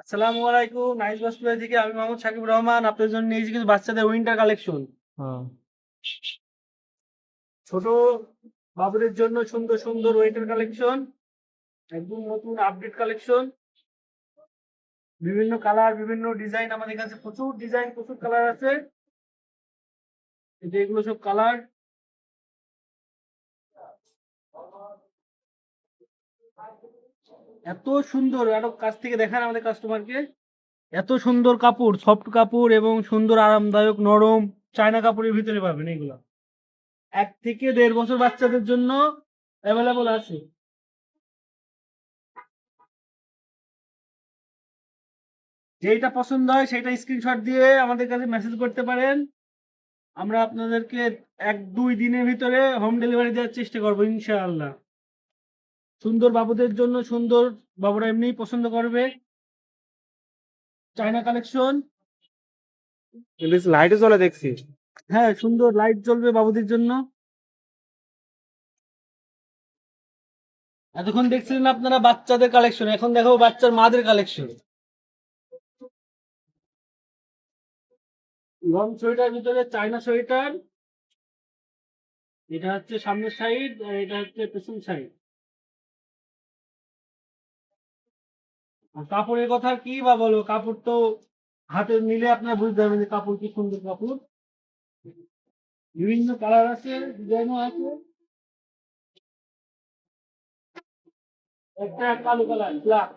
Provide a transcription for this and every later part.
আসসালামু আলাইকুম নাইস বাসপুরা থেকে আমি মোহাম্মদ সাকিব রহমান। আপনাদের জন্য নিয়েছি কিছু বাচ্চাদের উইন্টার কালেকশন। ছোট বাবুদের জন্য সুন্দর সুন্দর উইন্টার কালেকশন একদম নতুন আপডেট কালেকশন। বিভিন্ন কালার বিভিন্ন ডিজাইন আমাদের কাছে প্রচুর ডিজাইন প্রচুর কালার আছে। এগুলো সব কালার। এত সুন্দর, আরও কাছ থেকে দেখান আমাদের কাস্টমারকে এত সুন্দর কাপড় সফট কাপড় এবং সুন্দর, আরামদায়ক, নরম চায়না কাপড়ের ভিতরে পাবেন এগুলো এক থেকে দেড় বছর বাচ্চাদের জন্য অ্যাভেলেবল আছে। যেটা পছন্দ হয় সেটা স্ক্রিনশট দিয়ে আমাদের কাছে মেসেজ করতে পারেন। আমরা আপনাদেরকে এক দুই দিনের ভিতরে হোম ডেলিভারি দেওয়ার চেষ্টা করব, ইনশাআল্লাহ। সুন্দর বাবুদের জন্য সুন্দর বাবুরা এমনিই পছন্দ করবে। চায়না কালেকশন লাইটে চলে দেখছি। হ্যাঁ সুন্দর লাইট জ্বলবে বাবুদের জন্য। এতক্ষণ দেখছিলেন আপনারা বাচ্চাদের কালেকশন এখন দেখো বাচ্চার মাদের কালেকশন লং সোয়েটার ভিতরে চায়না সোয়েটার। এটা হচ্ছে সামনের সাইড আর এটা হচ্ছে পেছন সাইড কাপড়ের কথা কি বা বলো? কাপড় তো হাতে নিলে আপনার বুঝতে পারবেন যে কাপড় কি সুন্দর কাপড়। বিভিন্ন কালার আছে, ডিজাইনও আছে। একটা কালো কালার ব্ল্যাক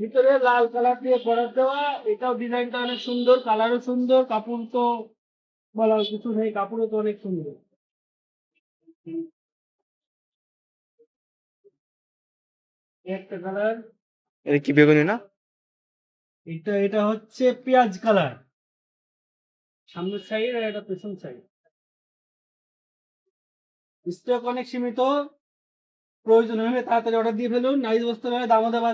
ভিতরে লাল কালার দিয়ে বর্ডার দেওয়া। এটাও ডিজাইনটা অনেক সুন্দর কালারও সুন্দর কাপড় তো বলার কিছু নেই কাপড়ও তো অনেক সুন্দর। একটা কালার এটা কি বেগুনি না? এটা এটা হচ্ছে পেঁয়াজ কালার সামনের সাইড আর এটা পেছন সাইড স্টক অনেক সীমিত। প্রয়োজন হলে তাড়াতাড়ি অর্ডার দিয়ে ফেলুন। নাইজ বস্তা দামও দেওয়া